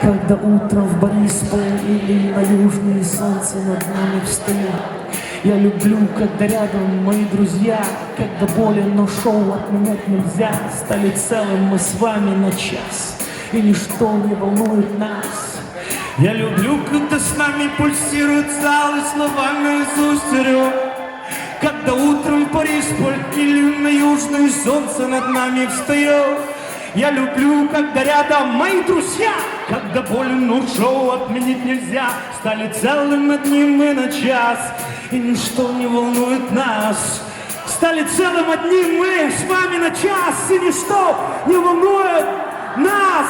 Когда утром в Борисполе или на южное солнце над нами встает Я люблю, когда рядом мои друзья Когда болен, но шоу отменять нельзя Стали целым мы с вами на час И ничто не волнует нас Я люблю, когда с нами пульсирует зал и слова наизусть орёт. Когда утром Борисполь или на южное солнце над нами встает. Я люблю, когда рядом мои друзья, когда болен, шоу отменить нельзя. Стали целым над ним мы на час, и ничто не волнует нас. Стали целым одним мы с вами на час, и ничто не волнует нас.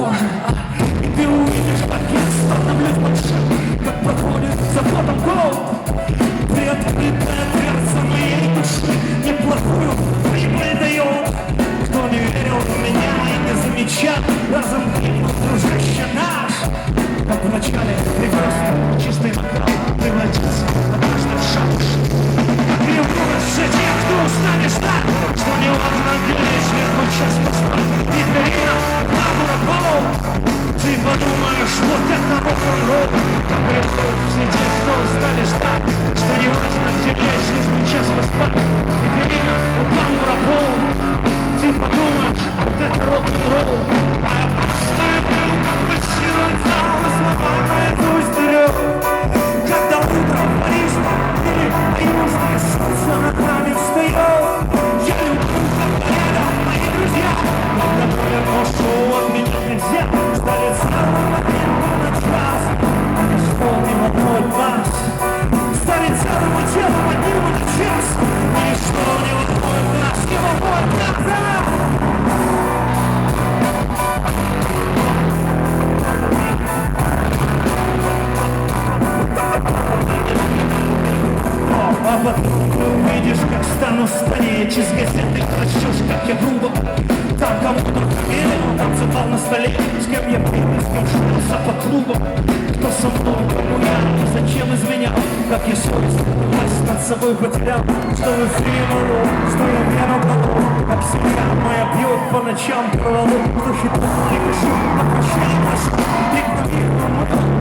Мороз fuck. А ты увидишь, как стану стареть Из газеты прочтешь, как я грубо Там кому-то верил, танцевал на столе. С кем я пил, с кем шелся по клубам? Кто со мной, кому я, зачем изменял Как я совесть, власть над собой потерял? Что в эфире могло, что я веру потом Как семья моя бьет по ночам Кто хитро, не пишу, на прощание прошу И к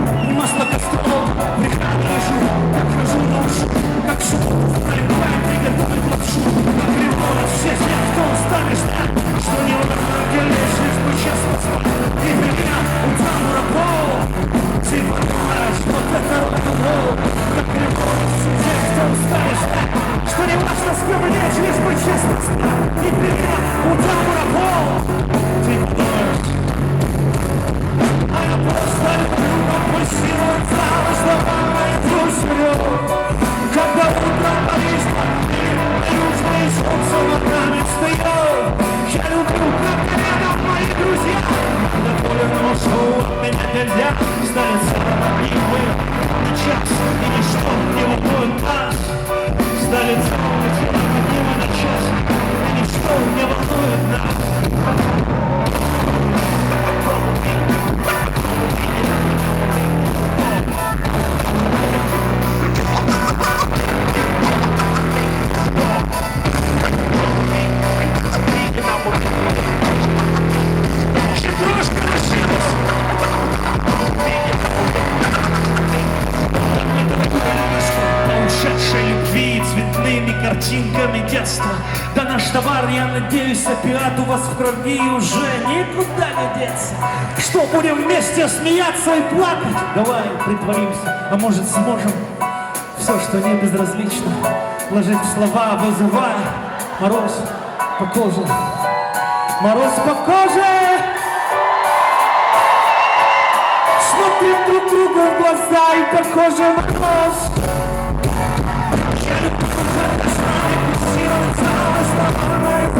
нельзя одним мы на час И ничто не волнует нас. Одним мы на час И ничто не волнует нас картинками детства. Да наш товар, я надеюсь, опиат у вас в крови уже никуда не деться. Что, будем вместе смеяться и плакать? Давай притворимся, а может сможем Все, что не безразлично, вложить в слова, вызывая Мороз по коже. Мороз по коже! смотрим друг другу в глаза и похожи на нож Thank.